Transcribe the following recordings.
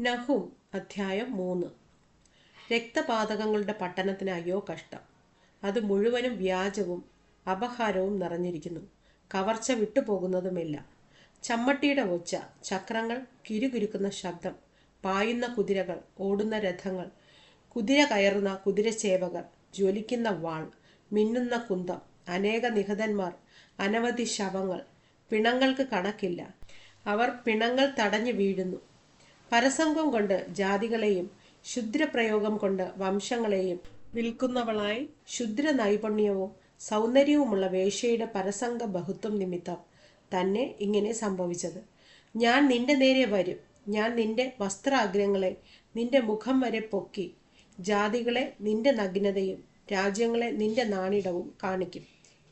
നഹും അധ്യായം മൂന്ന്. രക്തപാതകങ്ങളുടെ പട്ടണത്തിന് അയ്യോ കഷ്ടം. അത് മുഴുവനും വ്യാജവും അപഹാരവും നിറഞ്ഞിരിക്കുന്നു. കവർച്ച വിട്ടുപോകുന്നതുമില്ല. ചമ്മട്ടിയുടെ ഒച്ച ചക്രങ്ങൾ കിരുകിരുക്കുന്ന ശബ്ദം പായുന്ന കുതിരകൾ ഓടുന്ന രഥങ്ങൾ കുതിര കയറുന്ന കുതിരച്ചേവകർ ജ്വലിക്കുന്ന വാൾ മിന്നുന്ന കുന്തം അനേക നിഹതന്മാർ അനവധി ശവങ്ങൾ പിണങ്ങൾക്ക് കണക്കില്ല. അവർ പിണങ്ങൾ തടഞ്ഞു വീഴുന്നു. പരസംഗം കൊണ്ട് ജാതികളെയും ശുദ്രപ്രയോഗം കൊണ്ട് വംശങ്ങളെയും വിൽക്കുന്നവളായി ശുദ്ര നൈപുണ്യവും സൗന്ദര്യവുമുള്ള വേശ്യയുടെ പരസംഗ ബഹുത്വം നിമിത്തം തന്നെ ഇങ്ങനെ സംഭവിച്ചത്. ഞാൻ നിന്റെ നേരെ വരും. ഞാൻ നിന്റെ വസ്ത്രാഗ്രങ്ങളെ നിന്റെ മുഖം വരെ പൊക്കി ജാതികളെ നിന്റെ നഗ്നതയും രാജ്യങ്ങളെ നിന്റെ നാണിടവും കാണിക്കും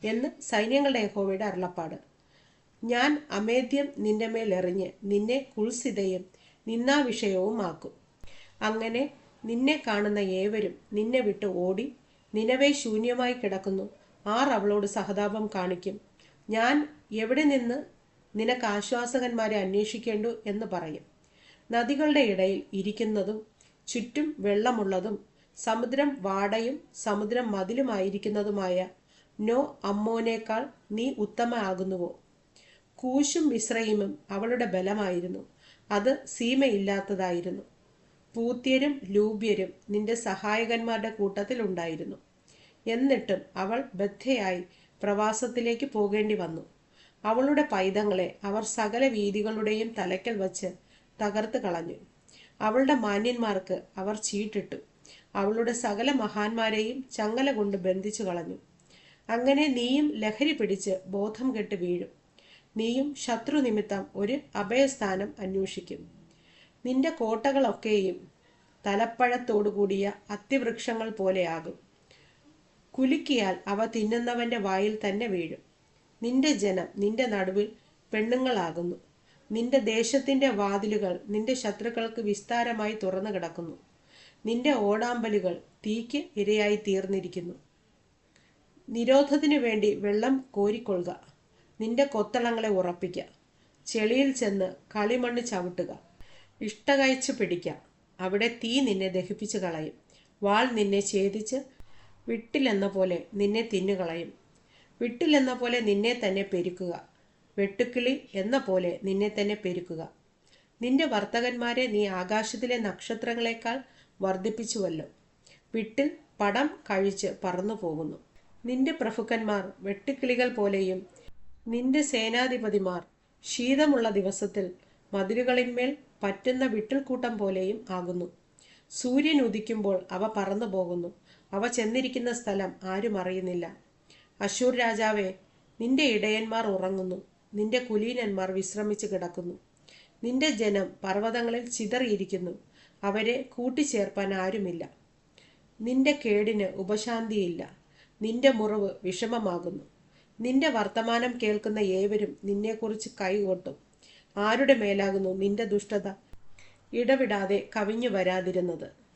എന്ന് സൈന്യങ്ങളുടെ യഹോവയുടെ അരുളപ്പാട്. ഞാൻ അമേദ്യം നിന്റെ മേലെറിഞ്ഞ് നിന്നെ കുൽസിതയും നിന്നാവിഷയവുമാക്കും അങ്ങനെ നിന്നെ കാണുന്ന ഏവരും നിന്നെ വിട്ട് ഓടി നിലവേ ശൂന്യമായി കിടക്കുന്നു. ആർ അവളോട് സഹതാപം കാണിക്കും. ഞാൻ എവിടെ നിന്ന് നിനക്ക് ആശ്വാസകന്മാരെ അന്വേഷിക്കേണ്ടു എന്ന് പറയും. നദികളുടെ ഇടയിൽ ഇരിക്കുന്നതും ചുറ്റും വെള്ളമുള്ളതും സമുദ്രം വാടയും സമുദ്രം മതിലുമായിരിക്കുന്നതുമായ നോ അമ്മോനേക്കാൾ നീ ഉത്തമ ആകുന്നുവോ കൂശും മിശ്രയിമും അവളുടെ ബലമായിരുന്നു. അത് സീമയില്ലാത്തതായിരുന്നു. പൂത്യരും ലൂബ്യരും നിന്റെ സഹായകന്മാരുടെ കൂട്ടത്തിൽ ഉണ്ടായിരുന്നു. എന്നിട്ടും അവൾ ബദ്ധയായി പ്രവാസത്തിലേക്ക് പോകേണ്ടി വന്നു. അവളുടെ പൈതങ്ങളെ അവർ സകല വീതികളുടെയും തലയ്ക്കൽ വച്ച് തകർത്ത് കളഞ്ഞു. അവളുടെ മാന്യന്മാർക്ക് അവർ ചീട്ടിട്ടു. അവളുടെ സകല മഹാന്മാരെയും ചങ്ങല കൊണ്ട് ബന്ധിച്ചു കളഞ്ഞു. അങ്ങനെ നീയും ലഹരി പിടിച്ച് ബോധം കെട്ട് വീഴും. നീയും ശത്രു നിമിത്തം ഒരു അഭയസ്ഥാനം അന്വേഷിക്കും. നിന്റെ കോട്ടകളൊക്കെയും തലപ്പഴത്തോടുകൂടിയ അത്തിവൃക്ഷങ്ങൾ പോലെയാകും. കുലുക്കിയാൽ അവ തിന്നുന്നവന്റെ വായിൽ തന്നെ വീഴും. നിന്റെ ജനം നിന്റെ നടുവിൽ പെണ്ണുങ്ങളാകുന്നു. നിന്റെ ദേശത്തിന്റെ വാതിലുകൾ നിന്റെ ശത്രുക്കൾക്ക് വിസ്താരമായി തുറന്നു കിടക്കുന്നു. നിന്റെ ഓടാമ്പലുകൾ തീക്ക് ഇരയായി തീർന്നിരിക്കുന്നു. നിരോധത്തിനു വേണ്ടി വെള്ളം കോരിക്കൊള്ളുക. നിന്റെ കൊത്തളങ്ങളെ ഉറപ്പിക്ക. ചെളിയിൽ ചെന്ന് കളിമണ്ണ് ചവിട്ടുക. ഇഷ്ടകയച്ചു പിടിക്കുക അവിടെ തീ നിന്നെ ദഹിപ്പിച്ചു കളയും. വാൾ നിന്നെ ഛേദിച്ച് വിട്ടിലെന്ന പോലെ നിന്നെ തിന്നുകളയും വിട്ടിലെന്ന പോലെ നിന്നെ തന്നെ പെരുക്കുക. വെട്ടുക്കിളി എന്ന പോലെ നിന്നെ തന്നെ പെരുക്കുക. നിന്റെ വർത്തകന്മാരെ നീ ആകാശത്തിലെ നക്ഷത്രങ്ങളെക്കാൾ വർദ്ധിപ്പിച്ചുവല്ലോ. വിട്ടിൽ പടം കഴിച്ച് പറന്നു പോകുന്നു നിന്റെ പ്രഭുക്കന്മാർ വെട്ടുക്കിളികൾ പോലെയും നിന്റെ സേനാധിപതിമാർ ശീതമുള്ള ദിവസത്തിൽ മതിലുകളിന്മേൽ പറ്റുന്ന വിട്ടിൽക്കൂട്ടം പോലെയും ആകുന്നു. സൂര്യൻ ഉദിക്കുമ്പോൾ അവ പറന്നു പോകുന്നു. അവ ചെന്നിരിക്കുന്ന സ്ഥലം ആരും അറിയുന്നില്ല. അശൂർ രാജാവേ നിന്റെ ഇടയന്മാർ ഉറങ്ങുന്നു. നിന്റെ കുലീനന്മാർ വിശ്രമിച്ച് കിടക്കുന്നു. നിന്റെ ജനം പർവതങ്ങളിൽ ചിതറിയിരിക്കുന്നു. അവരെ കൂട്ടിച്ചേർപ്പാൻ ആരുമില്ല. നിന്റെ കേടിന് ഉപശാന്തിയില്ല. നിന്റെ മുറിവ് വിഷമമാകുന്നു. നിന്റെ വർത്തമാനം കേൾക്കുന്ന ഏവരും നിന്നെക്കുറിച്ച് കൈകൊട്ടും ആരുടെ മേലാകുന്നു നിന്റെ ദുഷ്ടത? ഇടവിടാതെ കവിഞ്ഞു വരാതിരുന്നത്.